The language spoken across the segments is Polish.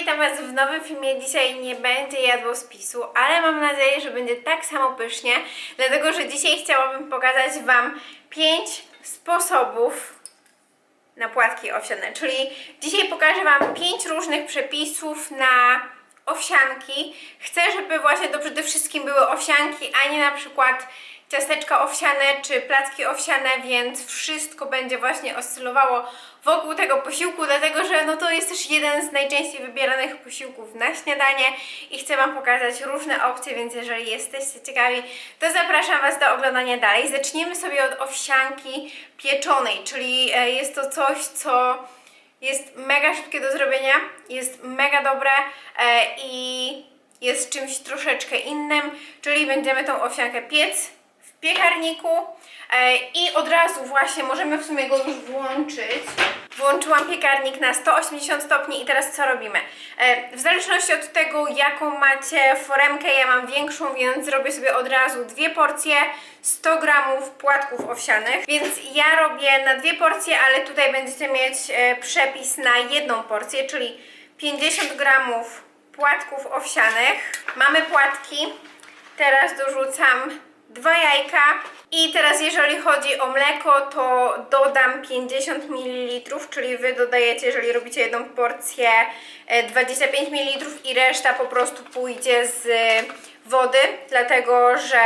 witam Was w nowym filmie. Dzisiaj nie będzie jadło spisu, ale mam nadzieję, że będzie tak samo pysznie, dlatego że dzisiaj chciałabym pokazać Wam 5 sposobów na płatki owsiane. Czyli dzisiaj pokażę Wam 5 różnych przepisów na owsianki. Chcę, żeby właśnie to przede wszystkim były owsianki, a nie na przykład ciasteczka owsiane czy placki owsiane, więc wszystko będzie właśnie oscylowało wokół tego posiłku, dlatego że no to jest też jeden z najczęściej wybieranych posiłków na śniadanie i chcę Wam pokazać różne opcje, więc jeżeli jesteście ciekawi, to zapraszam Was do oglądania dalej. Zaczniemy sobie od owsianki pieczonej, czyli e, jest to coś, co jest mega szybkie do zrobienia, jest mega dobre e, i jest czymś troszeczkę innym, czyli będziemy tą owsiankę piec piekarniku e, i od razu właśnie możemy w sumie go już włączyć. Włączyłam piekarnik na 180 stopni i teraz co robimy? E, w zależności od tego jaką macie foremkę, ja mam większą, więc zrobię sobie od razu dwie porcje 100 gramów płatków owsianych, więc ja robię na dwie porcje, ale tutaj będziecie mieć e, przepis na jedną porcję, czyli 50 gramów płatków owsianych. Mamy płatki, teraz dorzucam dwa jajka i teraz jeżeli chodzi o mleko, to dodam 50 ml, czyli wy dodajecie, jeżeli robicie jedną porcję, e, 25 ml i reszta po prostu pójdzie z wody, dlatego że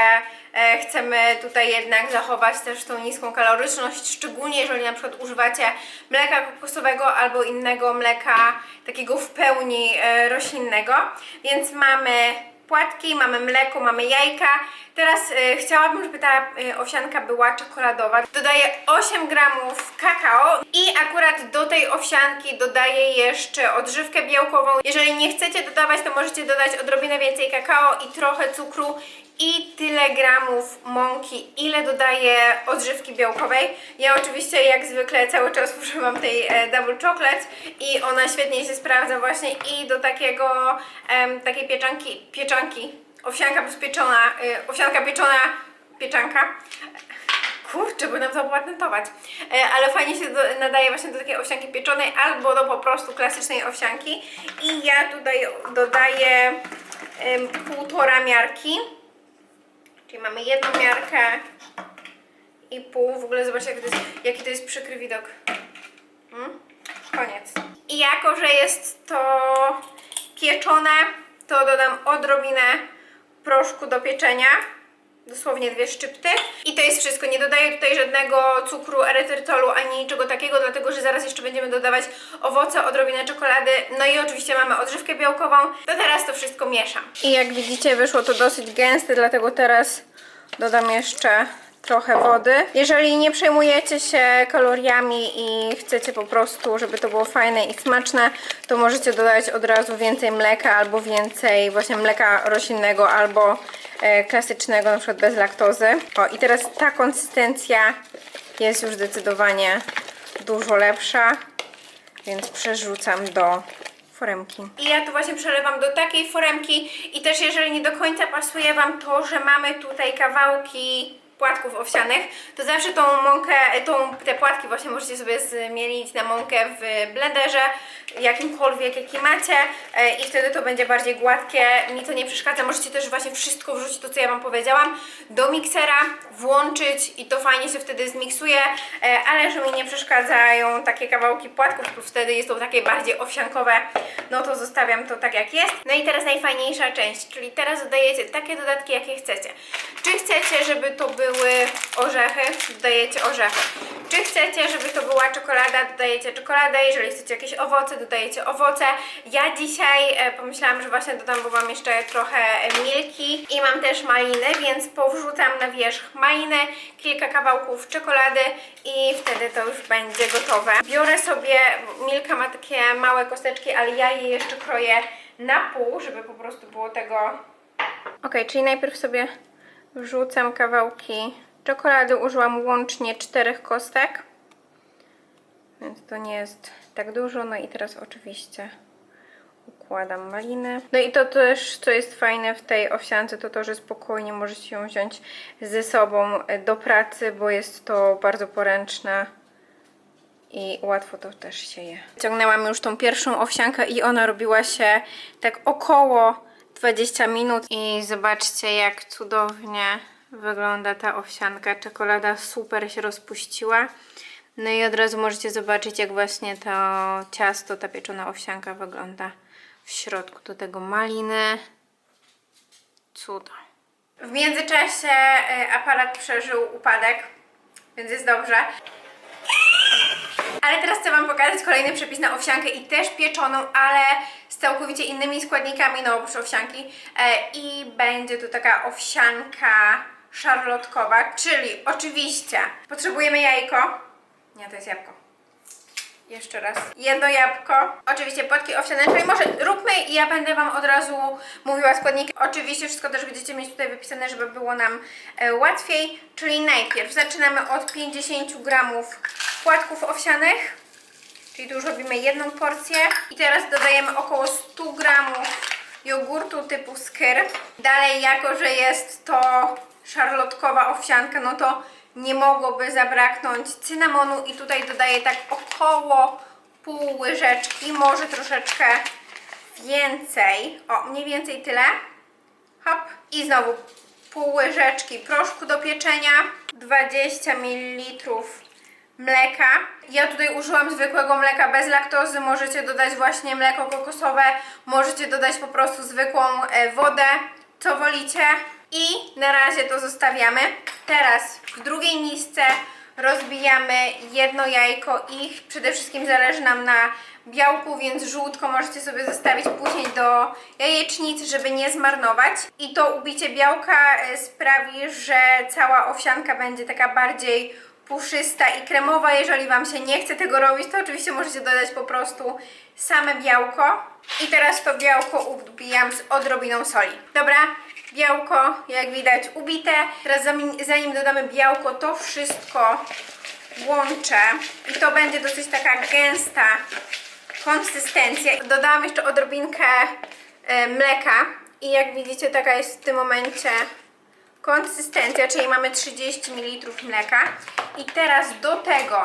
e, chcemy tutaj jednak zachować też tą niską kaloryczność, szczególnie jeżeli na przykład używacie mleka kokosowego albo innego mleka takiego w pełni e, roślinnego. Więc mamy płatki, mamy mleko, mamy jajka. Teraz e, chciałabym, żeby ta e, owsianka była czekoladowa. Dodaję 8 gramów kakao i akurat do tej owsianki dodaję jeszcze odżywkę białkową. Jeżeli nie chcecie dodawać, to możecie dodać odrobinę więcej kakao i trochę cukru i tyle gramów mąki, ile dodaję odżywki białkowej. Ja oczywiście jak zwykle cały czas używam tej e, double chocolate i ona świetnie się sprawdza właśnie i do takiego, takiej pieczanki, pieczanki, owsianka bezpieczona, y, owsianka pieczona, pieczanka. Kurczę, bo nam to opatentować. E, ale fajnie się do, nadaje właśnie do takiej owsianki pieczonej albo do po prostu klasycznej owsianki. I ja tutaj dodaję półtora miarki. Mamy jedną miarkę i pół. W ogóle zobaczcie, jaki to jest, jaki to jest przykry widok. Mm? Koniec. I jako, że jest to pieczone, to dodam odrobinę proszku do pieczenia. Dosłownie dwie szczypty. I to jest wszystko. Nie dodaję tutaj żadnego cukru, erytrytolu ani niczego takiego, dlatego że zaraz jeszcze będziemy dodawać owoce, odrobinę czekolady. No i oczywiście mamy odżywkę białkową. To teraz to wszystko mieszam. I jak widzicie wyszło to dosyć gęste, dlatego teraz dodam jeszcze trochę wody. Jeżeli nie przejmujecie się kaloriami i chcecie po prostu, żeby to było fajne i smaczne, to możecie dodać od razu więcej mleka albo więcej właśnie mleka roślinnego albo klasycznego, na przykład bez laktozy. O i teraz ta konsystencja jest już zdecydowanie dużo lepsza, więc przerzucam do foremki. I ja tu właśnie przelewam do takiej foremki i też jeżeli nie do końca pasuje Wam to, że mamy tutaj kawałki płatków owsianych, to zawsze tą mąkę, tą, te płatki właśnie możecie sobie zmienić na mąkę w blenderze, jakimkolwiek jaki macie e, i wtedy to będzie bardziej gładkie, mi to nie przeszkadza, możecie też właśnie wszystko wrzucić, to co ja Wam powiedziałam, do miksera, włączyć i to fajnie się wtedy zmiksuje, e, ale że mi nie przeszkadzają takie kawałki płatków, bo wtedy jest to takie bardziej owsiankowe, no to zostawiam to tak jak jest. No i teraz najfajniejsza część, czyli teraz dodajecie takie dodatki, jakie chcecie. Czy chcecie, żeby to były orzechy? Dodajecie orzechy. Czy chcecie, żeby to była czekolada? Dodajecie czekoladę. Jeżeli chcecie jakieś owoce, dodajecie owoce. Ja dzisiaj e, pomyślałam, że właśnie dodam, bo mam jeszcze trochę milki i mam też maliny, więc powrzucam na wierzch maliny, kilka kawałków czekolady i wtedy to już będzie gotowe. Biorę sobie, Milka ma takie małe kosteczki, ale ja je jeszcze kroję na pół, żeby po prostu było tego... Ok, czyli najpierw sobie wrzucam kawałki czekolady. Użyłam łącznie czterech kostek, więc to nie jest tak dużo. No i teraz oczywiście układam maliny. No i to też, co jest fajne w tej owsiance, to to, że spokojnie możecie ją wziąć ze sobą do pracy, bo jest to bardzo poręczne i łatwo to też się je. Ciągnęłam już tą pierwszą owsiankę i ona robiła się tak około 20 minut i zobaczcie jak cudownie wygląda ta owsianka. Czekolada super się rozpuściła. No i od razu możecie zobaczyć jak właśnie to ciasto, ta pieczona owsianka wygląda w środku. Do tego maliny. Cudo. W międzyczasie y, aparat przeżył upadek, więc jest dobrze. Ale teraz chcę Wam pokazać kolejny przepis na owsiankę i też pieczoną, ale z całkowicie innymi składnikami, no oprócz owsianki. E, I będzie to taka owsianka szarlotkowa, czyli oczywiście potrzebujemy jajko. Nie, to jest jabłko. Jeszcze raz. Jedno jabłko. Oczywiście płatki owsiane, czyli może róbmy i ja będę Wam od razu mówiła składniki. Oczywiście wszystko też będziecie mieć tutaj wypisane, żeby było nam e, łatwiej. Czyli najpierw zaczynamy od 50 gramów płatków owsianych. Czyli tu już robimy jedną porcję. I teraz dodajemy około 100 gramów jogurtu typu skyr. Dalej, jako że jest to szarlotkowa owsianka, no to nie mogłoby zabraknąć cynamonu i tutaj dodaję tak około pół łyżeczki, może troszeczkę więcej. O, mniej więcej tyle. Hop. I znowu pół łyżeczki proszku do pieczenia, 20 ml mleka. Ja tutaj użyłam zwykłego mleka bez laktozy, możecie dodać właśnie mleko kokosowe, możecie dodać po prostu zwykłą e, wodę, co wolicie. I na razie to zostawiamy. Teraz w drugiej misce rozbijamy jedno jajko i przede wszystkim zależy nam na białku, więc żółtko możecie sobie zostawić później do jajecznicy, żeby nie zmarnować. I to ubicie białka e, sprawi, że cała owsianka będzie taka bardziej puszysta i kremowa. Jeżeli Wam się nie chce tego robić, to oczywiście możecie dodać po prostu same białko. I teraz to białko ubijam z odrobiną soli. Dobra, białko jak widać ubite. Teraz zanim, dodamy białko, to wszystko łączę. I to będzie dosyć taka gęsta konsystencja. Dodałam jeszcze odrobinkę e, mleka. I jak widzicie, taka jest w tym momencie konsystencja, czyli mamy 30 ml mleka. I teraz do tego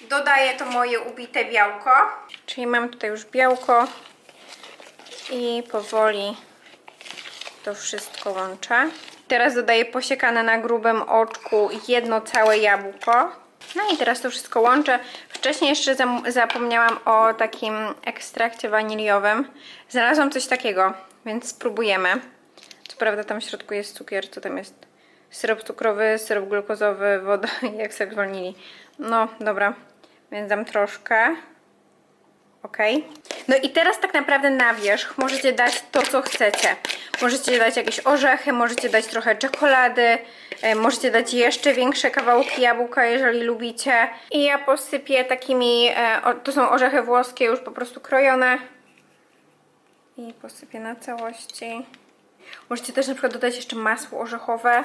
dodaję to moje ubite białko. Czyli mam tutaj już białko i powoli to wszystko łączę. Teraz dodaję posiekane na grubym oczku jedno całe jabłko. No i teraz to wszystko łączę. Wcześniej jeszcze zapomniałam o takim ekstrakcie waniliowym. Znalazłam coś takiego, więc spróbujemy. Co prawda tam w środku jest cukier, co tam jest? Syrop cukrowy, syrop glukozowy, woda i ekstrakt wanilii. No, dobra. Więc dam troszkę. Ok. No i teraz tak naprawdę na wierzch możecie dać to, co chcecie. Możecie dać jakieś orzechy, możecie dać trochę czekolady, e, możecie dać jeszcze większe kawałki jabłka, jeżeli lubicie. I ja posypię takimi, e, to są orzechy włoskie już po prostu krojone. I posypię na całości. Możecie też na przykład dodać jeszcze masło orzechowe,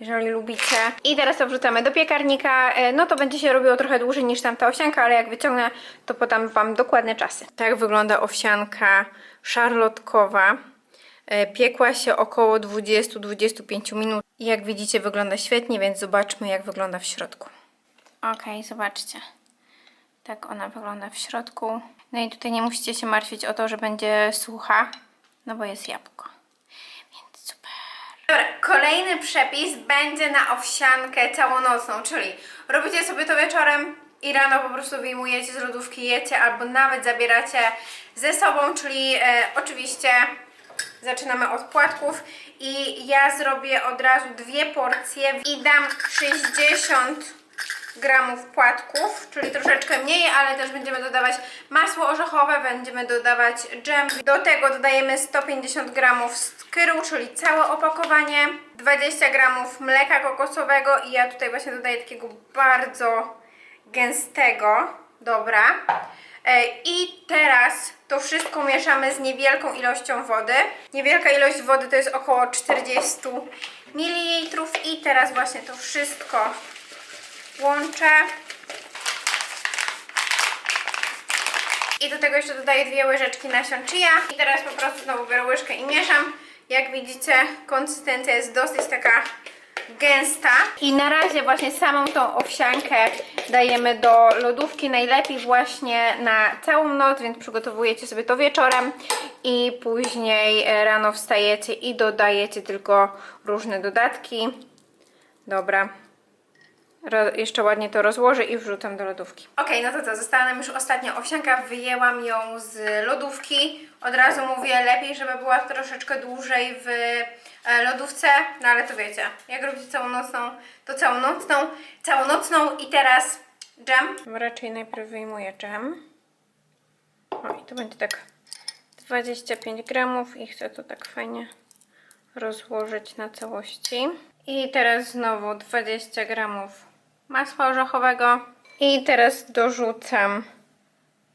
jeżeli lubicie. I teraz to wrzucamy do piekarnika. E, No to będzie się robiło trochę dłużej niż tamta owsianka, ale jak wyciągnę, to podam Wam dokładne czasy. Tak wygląda owsianka szarlotkowa. E, Piekła się około 20-25 minut. I jak widzicie wygląda świetnie, więc zobaczmy jak wygląda w środku. Ok, zobaczcie. Tak ona wygląda w środku. No i tutaj nie musicie się martwić o to, że będzie sucha, no bo jest jabłko. Dobra, kolejny przepis będzie na owsiankę całonocną, czyli robicie sobie to wieczorem i rano po prostu wyjmujecie z lodówki, jecie albo nawet zabieracie ze sobą, czyli e, oczywiście zaczynamy od płatków i ja zrobię od razu dwie porcje i dam 60 gramów płatków, czyli troszeczkę mniej, ale też będziemy dodawać masło orzechowe, będziemy dodawać dżem. Do tego dodajemy 150 gramów skyru, czyli całe opakowanie, 20 gramów mleka kokosowego i ja tutaj właśnie dodaję takiego bardzo gęstego. Dobra. E, I teraz to wszystko mieszamy z niewielką ilością wody. Niewielka ilość wody to jest około 40 ml i teraz właśnie to wszystko łączę. I do tego jeszcze dodaję dwie łyżeczki nasion chia. I teraz po prostu znowu biorę łyżkę i mieszam. Jak widzicie, konsystencja jest dosyć taka gęsta. I na razie właśnie samą tą owsiankę dajemy do lodówki. Najlepiej właśnie na całą noc, więc przygotowujecie sobie to wieczorem i później rano wstajecie i dodajecie tylko różne dodatki. Dobra. Jeszcze ładnie to rozłożę i wrzucam do lodówki. Ok, no to co, została nam już ostatnia owsianka, wyjęłam ją z lodówki. Od razu mówię, lepiej, żeby była troszeczkę dłużej w e, lodówce, no ale to wiecie, jak robicie całonocną, to całonocną, całonocną i teraz dżem. Raczej najpierw wyjmuję dżem. O, i to będzie tak 25 gramów i chcę to tak fajnie rozłożyć na całości. I teraz znowu 20 gramów masła orzechowego. I teraz dorzucam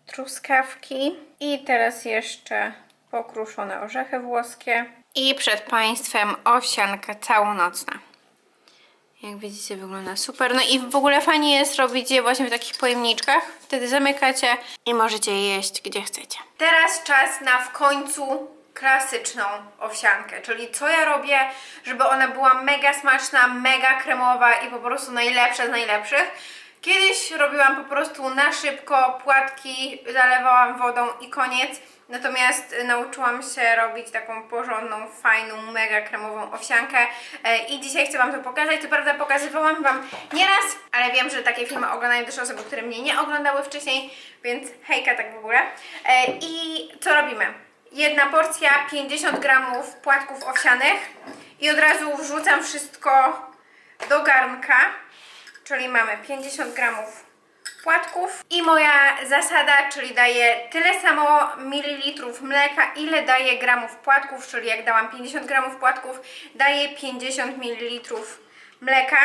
truskawki. I teraz jeszcze pokruszone orzechy włoskie. I przed Państwem owsianka całonocna. Jak widzicie wygląda super. No i w ogóle fajnie jest robić je właśnie w takich pojemniczkach. Wtedy zamykacie i możecie je jeść gdzie chcecie. Teraz czas na w końcu klasyczną owsiankę, czyli co ja robię, żeby ona była mega smaczna, mega kremowa i po prostu najlepsza z najlepszych. Kiedyś robiłam po prostu na szybko płatki, zalewałam wodą i koniec. Natomiast y, nauczyłam się robić taką porządną, fajną, mega kremową owsiankę e, i dzisiaj chcę Wam to pokazać. Co prawda pokazywałam Wam nieraz, ale wiem, że takie filmy oglądają też osoby, które mnie nie oglądały wcześniej, więc hejka tak w ogóle. E, I co robimy? Jedna porcja, 50 gramów płatków owsianych i od razu wrzucam wszystko do garnka, czyli mamy 50 gramów płatków. I moja zasada, czyli daję tyle samo mililitrów mleka, ile daję gramów płatków, czyli jak dałam 50 gramów płatków, daję 50 mililitrów mleka,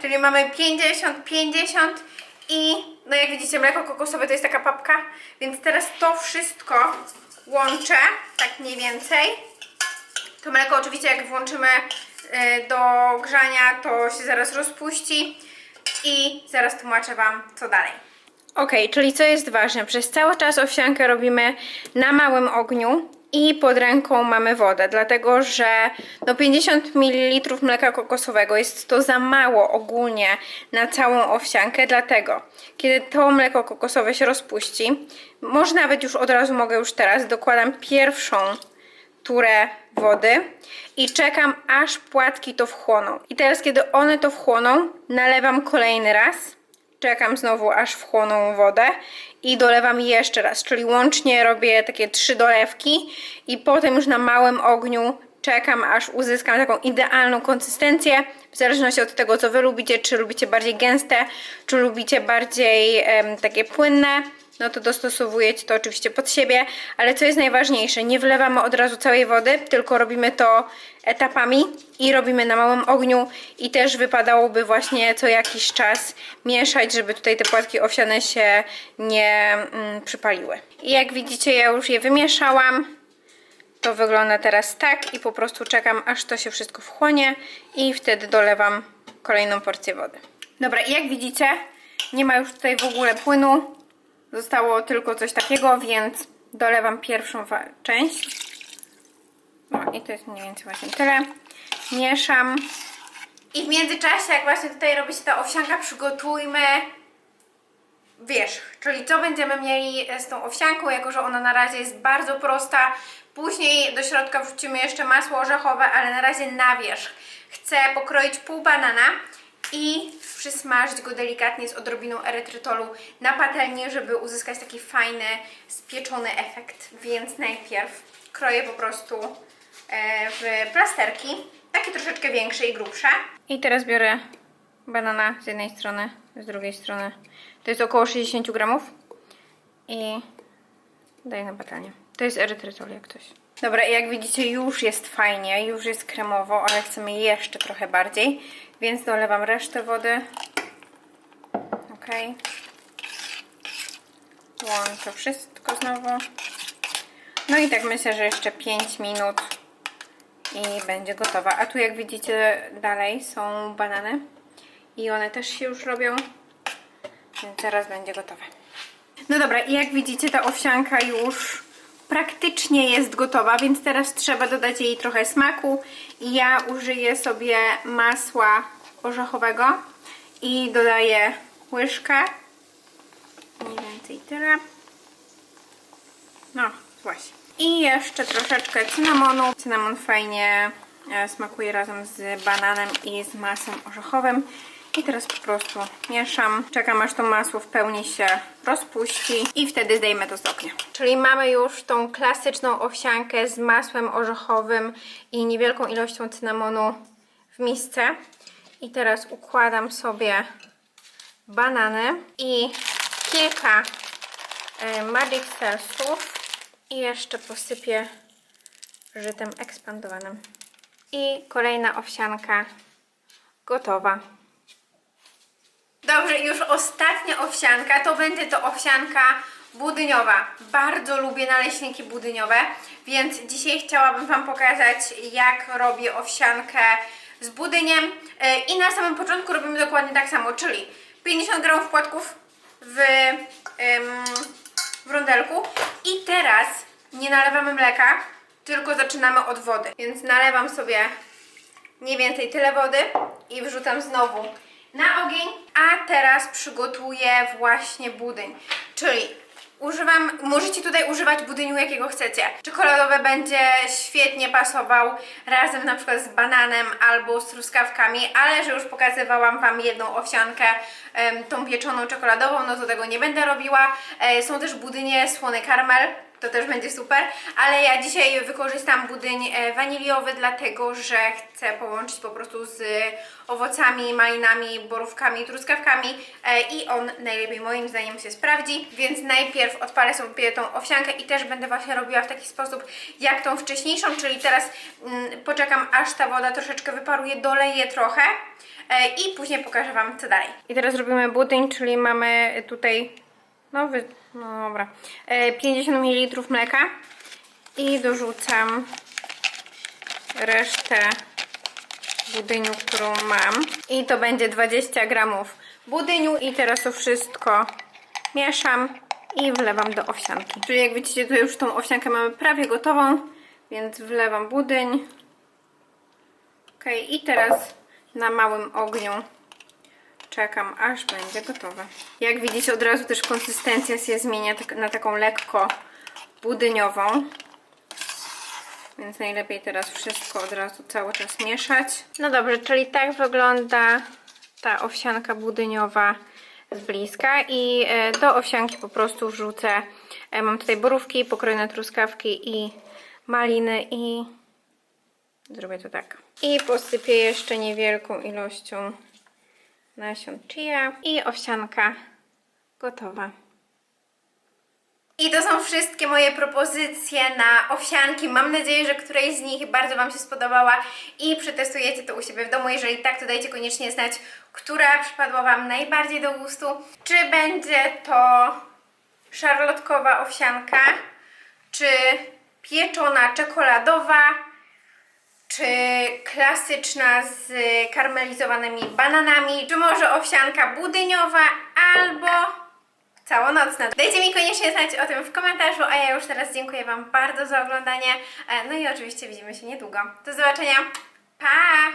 czyli mamy 50, 50 i no jak widzicie mleko kokosowe to jest taka papka, więc teraz to wszystko łączę, tak mniej więcej. To mleko oczywiście jak włączymy y, do grzania, to się zaraz rozpuści i zaraz tłumaczę Wam co dalej. Ok, czyli co jest ważne, przez cały czas owsiankę robimy na małym ogniu i pod ręką mamy wodę, dlatego że no 50 ml mleka kokosowego jest to za mało ogólnie na całą owsiankę, dlatego kiedy to mleko kokosowe się rozpuści, może nawet już od razu mogę już teraz, dokładam pierwszą turę wody i czekam aż płatki to wchłoną. I teraz kiedy one to wchłoną, nalewam kolejny raz, czekam znowu aż wchłoną wodę i dolewam jeszcze raz, czyli łącznie robię takie trzy dolewki i potem już na małym ogniu czekam aż uzyskam taką idealną konsystencję, w zależności od tego co wy lubicie, czy lubicie bardziej gęste, czy lubicie bardziej takie płynne no to dostosowujecie to oczywiście pod siebie, ale co jest najważniejsze, nie wlewamy od razu całej wody, tylko robimy to etapami i robimy na małym ogniu i też wypadałoby właśnie co jakiś czas mieszać, żeby tutaj te płatki owsiane się nie mm, przypaliły. I jak widzicie ja już je wymieszałam, to wygląda teraz tak i po prostu czekam aż to się wszystko wchłonie i wtedy dolewam kolejną porcję wody. Dobra i jak widzicie nie ma już tutaj w ogóle płynu, Zostało tylko coś takiego, więc dolewam pierwszą część. No i to jest mniej więcej właśnie tyle. Mieszam. I w międzyczasie, jak właśnie tutaj robi się ta owsianka, przygotujmy wierzch, czyli co będziemy mieli z tą owsianką, jako że ona na razie jest bardzo prosta. Później do środka wrzucimy jeszcze masło orzechowe, ale na razie na wierzch. Chcę pokroić pół banana i przysmażyć go delikatnie z odrobiną erytrytolu na patelni, żeby uzyskać taki fajny, spieczony efekt. Więc najpierw kroję po prostu e, w plasterki, takie troszeczkę większe i grubsze. I teraz biorę banana z jednej strony, z drugiej strony. To jest około 60 gramów i daję na patelnię. To jest erytrytol jak coś. Dobra, jak widzicie już jest fajnie, już jest kremowo, ale chcemy jeszcze trochę bardziej, więc dolewam resztę wody. Ok. Łączę wszystko znowu. No i tak myślę, że jeszcze 5 minut i będzie gotowa. A tu jak widzicie dalej są banany i one też się już robią, więc zaraz będzie gotowe. No dobra, i jak widzicie ta owsianka już praktycznie jest gotowa, więc teraz trzeba dodać jej trochę smaku. I ja użyję sobie masła orzechowego i dodaję łyżkę. Mniej więcej tyle. No, właśnie. I jeszcze troszeczkę cynamonu. Cynamon fajnie e, smakuje razem z bananem i z masłem orzechowym. I teraz po prostu mieszam. Czekam aż to masło w pełni się rozpuści i wtedy zdejmę to z ognia. Czyli mamy już tą klasyczną owsiankę z masłem orzechowym i niewielką ilością cynamonu w misce. I teraz układam sobie banany i kilka e, Magic Cellsów i jeszcze posypię żytem ekspandowanym. I kolejna owsianka gotowa. Dobrze, już ostatnia owsianka to będzie to owsianka budyniowa. Bardzo lubię naleśniki budyniowe, więc dzisiaj chciałabym Wam pokazać, jak robię owsiankę z budyniem. E, I na samym początku robimy dokładnie tak samo, czyli 50 g płatków w, w rondelku. I teraz nie nalewamy mleka, tylko zaczynamy od wody. Więc nalewam sobie mniej więcej tyle wody i wrzucam znowu na ogień, a teraz przygotuję właśnie budyń. Czyli używam, możecie tutaj używać budyniu jakiego chcecie. Czekoladowy będzie świetnie pasował razem na przykład z bananem albo z truskawkami, ale że już pokazywałam Wam jedną owsiankę, tą pieczoną czekoladową, no to tego nie będę robiła. E, są też budynie słony karmel, to też będzie super, ale ja dzisiaj wykorzystam budyń e, waniliowy, dlatego że chcę połączyć po prostu z owocami, malinami, borówkami, truskawkami e, i on najlepiej moim zdaniem się sprawdzi, więc najpierw odpalę sobie tą owsiankę i też będę właśnie robiła w taki sposób jak tą wcześniejszą, czyli teraz mm, poczekam aż ta woda troszeczkę wyparuje, doleję trochę e, i później pokażę Wam co dalej. I teraz robimy budyń, czyli mamy tutaj no, wy... no dobra. E, 50 ml mleka i dorzucam resztę budyniu, którą mam. I to będzie 20 gramów budyniu i teraz to wszystko mieszam i wlewam do owsianki. Czyli jak widzicie, tu już tą owsiankę mamy prawie gotową, więc wlewam budyń. Ok, i teraz na małym ogniu Czekam, aż będzie gotowe. Jak widzicie, od razu też konsystencja się zmienia tak, na taką lekko budyniową. Więc najlepiej teraz wszystko od razu cały czas mieszać. No dobrze, czyli tak wygląda ta owsianka budyniowa z bliska i e, do owsianki po prostu wrzucę, e, mam tutaj borówki, pokrojone truskawki i maliny i zrobię to tak. I posypię jeszcze niewielką ilością nasion chia i owsianka gotowa. I to są wszystkie moje propozycje na owsianki. Mam nadzieję, że któraś z nich bardzo Wam się spodobała i przetestujecie to u siebie w domu. Jeżeli tak, to dajcie koniecznie znać, która przypadła Wam najbardziej do gustu. Czy będzie to szarlotkowa owsianka, czy pieczona czekoladowa, czy klasyczna z karmelizowanymi bananami, czy może owsianka budyniowa, albo całonocna. Dajcie mi koniecznie znać o tym w komentarzu, a ja już teraz dziękuję Wam bardzo za oglądanie. E, No i oczywiście widzimy się niedługo. Do zobaczenia. Pa!